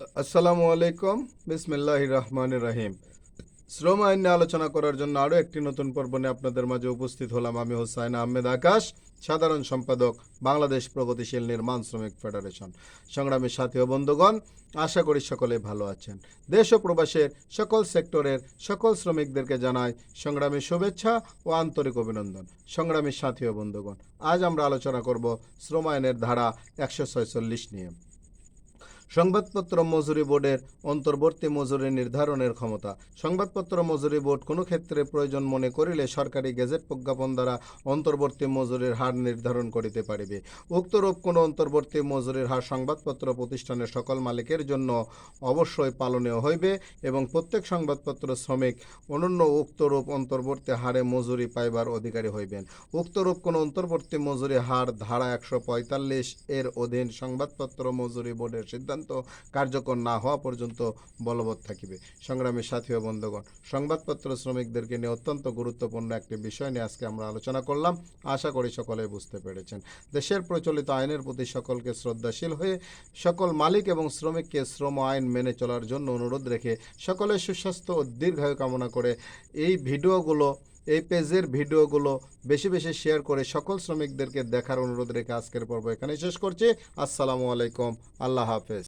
আসসালামু আলাইকুম। বিসমিল্লাহ রহমান রাহিম। শ্রম আইন নিয়ে আলোচনা করার জন্য আরও একটি নতুন পর্ব নিয়ে আপনাদের মাঝে উপস্থিত হলাম আমি হোসাইন আহমেদ আকাশ, সাধারণ সম্পাদক, বাংলাদেশ প্রগতিশীল নির্মাণ শ্রমিক ফেডারেশন। সংগ্রামী সাথী ও বন্ধুগণ, আশা করি সকলে ভালো আছেন। দেশ ও প্রবাসের সকল সেক্টরের সকল শ্রমিকদেরকে জানাই সংগ্রামী শুভেচ্ছা ও আন্তরিক অভিনন্দন। সংগ্রামী সাথী ও বন্ধুগণ, আজ আমরা আলোচনা করব শ্রম আইনের ধারা একশো নিয়ে। সংবাদপত্র মজুরি বোর্ডের অন্তর্বর্তী মজুরি নির্ধারণের ক্ষমতা। সংবাদপত্র মজুরি বোর্ড কোনো ক্ষেত্রে প্রয়োজন মনে করিলে সরকারি গেজেট প্রজ্ঞাপন দ্বারা অন্তর্বর্তী মজুরির হার নির্ধারণ করিতে পারিবে। উক্তরূপ কোনো অন্তর্বর্তী মজুরির হার সংবাদপত্র প্রতিষ্ঠানের সকল মালিকের জন্য অবশ্যই পালনীয় হইবে এবং প্রত্যেক সংবাদপত্র শ্রমিক অনন্য উক্তরূপ অন্তর্বর্তী হারে মজুরি পাইবার অধিকারী হইবেন। উক্তরূপ কোনো অন্তর্বর্তী মজুরি হার ধারা একশো পঁয়তাল্লিশ এর অধীন সংবাদপত্র মজুরি বোর্ডের সিদ্ধান্ত কার্যকর না হওয়া পর্যন্ত বলবৎ থাকিবে। সংগ্রামী সাথী ও বন্ধুগণ, সংবাদপত্র শ্রমিকদেরকে নিয়ে অত্যন্ত গুরুত্বপূর্ণ একটি বিষয় নিয়ে আজকে আমরা আলোচনা করলাম। আশা করি সকলে বুঝতে পেরেছেন। দেশের প্রচলিত আইনের প্রতি সকলকে শ্রদ্ধাশীল হয়ে সকল মালিক এবং শ্রমিককে শ্রম আইন মেনে চলার জন্য অনুরোধ রেখে সকলের সুস্বাস্থ্য ও দীর্ঘায়ু কামনা করে এই ভিডিওগুলো, এই পেজের ভিডিওগুলো বেশি বেশি শেয়ার করে সকল শ্রমিকদেরকে দেখার অনুরোধ রেখে আজকের পর্ব এখানে শেষ করছি। আসসালামু আলাইকুম। আল্লাহ হাফেজ।